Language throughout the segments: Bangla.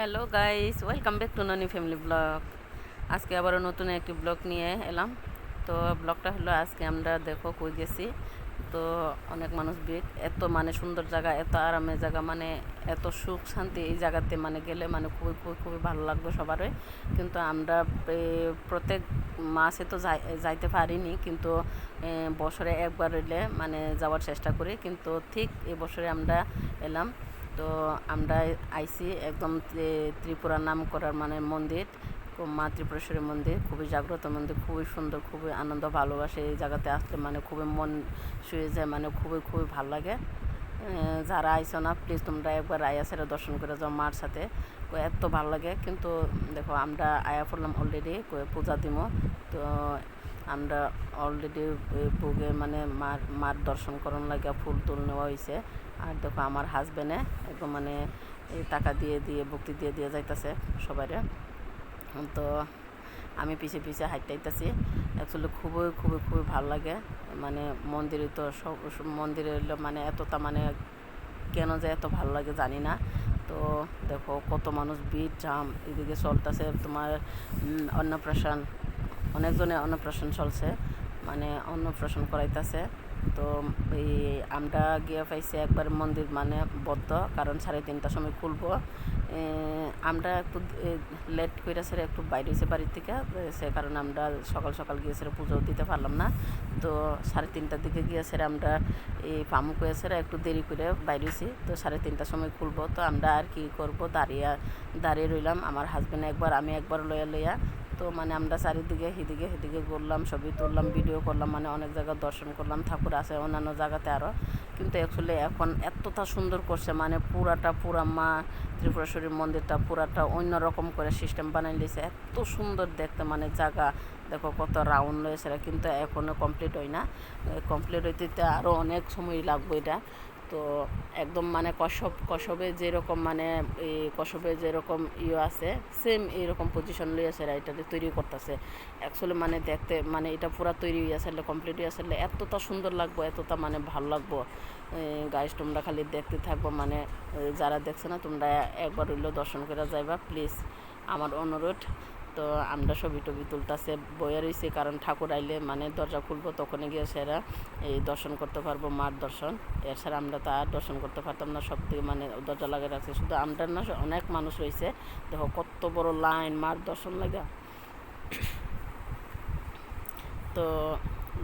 Hello guys welcome back to Noni family blog আজকে আবারও নতুন একটি ব্লগ নিয়ে এলাম। তো ব্লগটা হলো আজকে আমরা দেখো কই গেছি। তো অনেক মানুষ বিট এত মানে সুন্দর জায়গা, এত আরামের জায়গা মানে এত সুখ শান্তি এই জায়গাতে মানে গেলে মানে খুবই খুবই খুবই ভালো লাগবে সবারই। কিন্তু আমরা প্রত্যেক মাসে তো যাই- যাইতে পারিনি। কিন্তু বছরে একবার এলে মানে যাওয়ার চেষ্টা করি। কিন্তু ঠিক এই বছরে আমরা এলাম। তো আমরা আইসি একদম ত্রি- ত্রিপুরা নাম করার মানে মন্দির মা ত্রিপুরেশ্বরী মন্দির, খুবই জাগ্রত মন্দির, খুবই সুন্দর, খুবই আনন্দ, ভালোবাসে এই জায়গাতে আসলে মানে খুবই মন শুয়ে যায় মানে খুবই খুবই ভালো লাগে। যারা আইসো না প্লিজ তোমরা একবার আয়া সেরা দর্শন করে যাও মার সাথে। এত ভালো লাগে, কিন্তু দেখো আমরা আয়া পড়লাম অলরেডি পূজা দিব তো আমরা অলরেডি বুকে মানে মার মার দর্শন করন লাগে ফুল টুল নেওয়া হয়েছে আর দেখো আমার হাজবেন্ডে একদম মানে টাকা দিয়ে দিয়ে, ভক্তি দিয়ে দিয়ে যাইতেছে সবাইরে। তো আমি পিছে পিছে হাইটাইতেছি। অ্যাকচুয়ালি খুবই খুবই খুবই ভালো লাগে। মানে মন্দিরে তো সব মন্দিরে মানে এতটা মানে কেন যে এত ভালো লাগে জানি না। তো দেখো কত মানুষ বিট জাম, এদিকে চলতেছে তোমার অন্নপ্রাশন অনেকজনে অন্নপ্রাশন চলছে মানে অন্নপ্রাশন করাইতেছে। তো এই আমরা গিয়ে পাইছি একবার মন্দির মানে বদ্ধ, কারণ সাড়ে তিনটার সময় খুলবো। আমরা একটু লেট করে সেরে একটু বাইরে হয়েছে বাড়ির থেকে সে কারণে আমরা সকাল সকাল গিয়ে সেরে পুজো দিতে পারলাম না। তো সাড়ে তিনটার দিকে গিয়ে সেরে আমরা এই পামুক হয়ে সেরে একটু দেরি করে বাইরে হয়েছি তো সাড়ে তিনটার সময় খুলবো। তো আমরা আর কি করব? দাঁড়িয়ে দাঁড়িয়ে রইলাম। আমার হাজব্যান্ড একবার, আমি একবার লইয়া লইয়া তো মানে আমরা চারিদিকে সেদিকে সেদিকে ঘুরলাম, ছবি তুললাম ভিডিও করলাম মানে অনেক জায়গা দর্শন করলাম, ঠাকুর আছে অন্যান্য জায়গাতে আরও কিন্তু অ্যাকচুয়ালি এখন এতটা সুন্দর করছে মানে পুরাটা পুরা মা ত্রিপুরেশ্বরীর মন্দিরটা পুরাটা অন্য রকম করে সিস্টেম বানাই দিয়েছে। এত সুন্দর দেখতে মানে জায়গা দেখো কত রাউন্ড রয়েছে, কিন্তু এখনও কমপ্লিট হয় না। কমপ্লিট হইতে আরও অনেক সময় লাগবে এটা। তো একদম মানে কসব, কসবে যেরকম মানে এই কসবে যেরকম ইয়ে আছে সেম এইরকম পজিশন লই আছে এটাতে তৈরি করতেছে। অ্যাকচুয়ালি মানে দেখতে মানে এটা পুরা তৈরি হয়ে আসলে কমপ্লিট হয়ে আসলে এতটা সুন্দর লাগবো, এতটা মানে ভালো লাগবো। গাইস তোমরা খালি দেখতে থাকব মানে যারা দেখছে না, তোমরা একবার হইলেও দর্শন করে যাইবা। প্লিজ আমার অনুরোধ। তো আমরা ছবি টবি তুলতেছে বয়ে রয়েছে কারণ ঠাকুর আইলে মানে দরজা খুলবো তখনই গিয়ে সেরা এই দর্শন করতে পারব, মার দর্শন। এছাড়া আমরা তা আর দর্শন করতে পারতাম না সব থেকে মানে দরজা লাগিয়ে রাখছে। শুধু আমরা না, অনেক মানুষ রয়েছে দেখো কত বড় লাইন, মার দর্শন লাগা। তো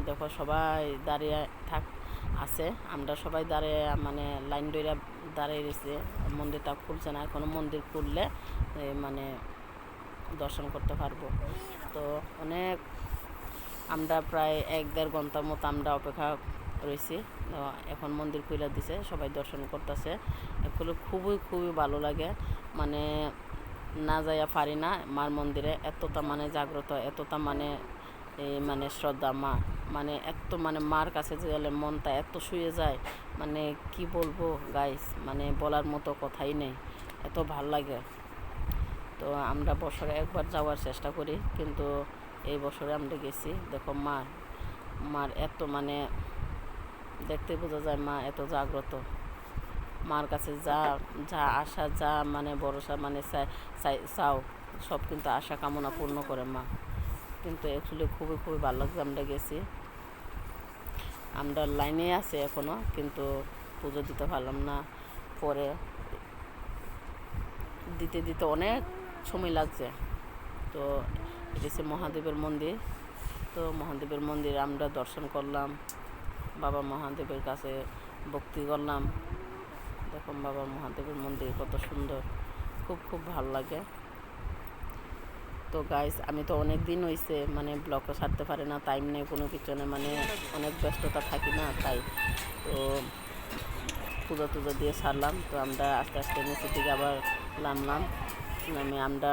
দেখো সবাই দাঁড়িয়ে থাক, আছে। আমরা সবাই দাঁড়িয়ে মানে লাইন ধরে দাঁড়িয়ে রয়েছে মন্দিরটা খুলছে না, এখনও মন্দির খুললে মানে দর্শন করতে পারব। তো অনেক আমরা প্রায় এক দেড় ঘণ্টার মতো আমরা অপেক্ষা রয়েছি। এখন মন্দির খুলে দিছে, সবাই দর্শন করতেছে। এগুলো খুবই খুবই ভালো লাগে। মানে না যাইয়া পারি না, মার মন্দিরে এতটা মানে জাগ্রত, এতটা মানে এই মানে শ্রদ্ধা, মা মানে এত মানে মার কাছে গেলে মনটা এত শুয়ে যায়। মানে কি বলব গাইস মানে বলার মতো কথাই নেই। এত ভালো লাগে। তো আমরা বছরে একবার যাওয়ার চেষ্টা করি, কিন্তু এই বছরে আমরা গেছি। দেখো মা, মার এত মানে দেখতে বোঝা যায় মা এত জাগ্রত। মার কাছে যা যা আশা, যা মানে ভরসা মানে চাও, সব কিন্তু আশা কামনা পূর্ণ করে মা। কিন্তু অ্যাকচুয়ালি খুবই খুবই ভালো লাগছে আমরা গেছি। আমরা লাইনে আছে এখনও, কিন্তু পুজো দিতে পারলাম না। পরে দিতে দিতে অনেক সময় লাগছে। তো এটা হচ্ছে মহাদেবের মন্দির। তো মহাদেবের মন্দির আমরা দর্শন করলাম। বাবা মহাদেবের কাছে ভক্তি করলাম। দেখুন বাবা মহাদেবের মন্দির কত সুন্দর। খুব খুব ভালো লাগে। তো গাইস আমি তো অনেক দিন হয়েছে মানে ব্লগও ছাড়তে পারি না টাইম নেই কোনো কিছু নেই মানে অনেক ব্যস্ততা থাকি না, তাই। তো পুজো টুজো দিয়ে সারলাম তো আমরা আস্তে আস্তে নিচের দিকে আবার নামলাম। নামে আমরা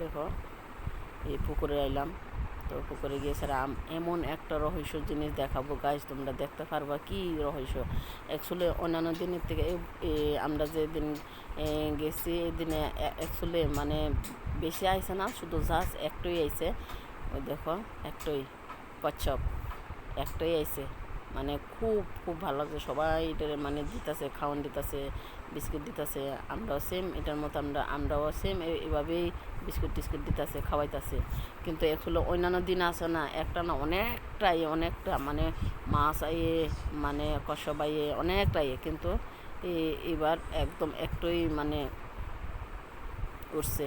দেখো, এই পুকুরে আইলাম। তো পুকুরে গিয়ে স্যার এমন একটা রহস্য জিনিস দেখাবো গাছ তোমরা দেখতে পারবা কি রহস্য। অ্যাকচুয়ালি অন্যান্য দিনের থেকে আমরা যেদিন গেছি দিনে অ্যাকচুয়ালি মানে বেশি আইছে না, শুধু জাস্ট একটাই আইছে। ওই দেখো, একটাই, কচ্ছপ, একটাই আইছে। মানে খুব খুব ভালো লাগছে। সবাই এটার মানে দিতেছে খাওয়ান দিতেছে, বিস্কুট দিতেছে। আমরাও সেম এটার মতো আমরা, আমরাও সেম এভাবেই বিস্কুট টিস্কুট দিতেছে, খাওয়াইতেছে। কিন্তু অ্যাকচুয়ালি অন্যান্য দিন আছে না, একটা না অনেকটাই অনেকটা মানে মাছ আইয়ে মানে কষব আইয়ে, অনেকটা ইয়ে। কিন্তু এবার একদম একটুই মানে উঠছে।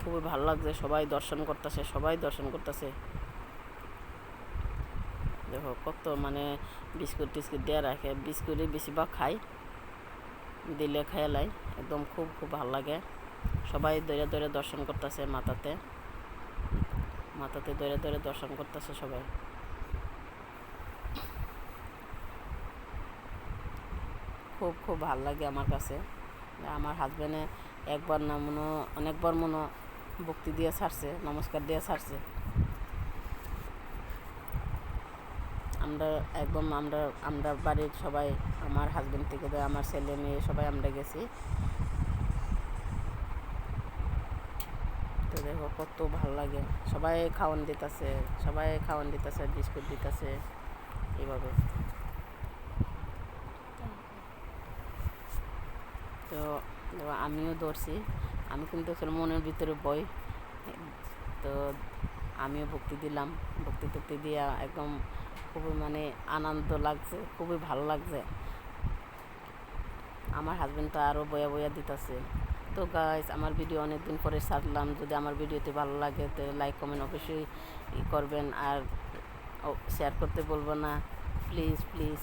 খুবই ভালো লাগছে, সবাই দর্শন করতেছে, সবাই দর্শন করতেছে। দেখো, কত মানে বিস্কুট টিস্কুট দিয়ে রাখে। বিস্কুটই বেশিরভাগ খাই দিলে খেয়ালাই একদম খুব খুব ভালো লাগে। সবাই দৌড়ে দৌড়ে দর্শন করতেছে মাথাতে। মাথাতে দৌড়ে দৌড়ে দর্শন করতেছে সবাই। খুব খুব ভালো লাগে আমার কাছে। আমার হাজব্যান্ডে একবার না মনে, অনেকবার মনে ভক্তি দিয়ে ছাড়ছে, নমস্কার দিয়ে ছাড়ছে। আমরা একদম আমরা আমরা বাড়ির সবাই, আমার হাজব্যান্ড থেকে আমার ছেলে মেয়ে সবাই আমরা গেছি। তো দেখো কত ভালো লাগে। সবাই খাওয়ান দিতেছে, সবাই খাওয়ান দিতেছে, বিস্কুট দিতেছে, এইভাবে। তো আমিও দৌড়ছি, আমি কিন্তু আসলে মনের ভিতরে বই তো আমিও ভক্তি দিলাম, ভক্তি টক্তি দিয়ে একদম খুবই মানে আনন্দ লাগছে, খুবই ভালো লাগছে। আমার হাজব্যান্ড তো আরও বয়া বয়া দিতেছে। তো গাইস আমার ভিডিও অনেক দিন পরে ছাড়লাম। যদি আমার ভিডিওতে ভালো লাগে, তো লাইক কমেন্ট অবশ্যই করবেন। আর শেয়ার করতে বলব না। Please please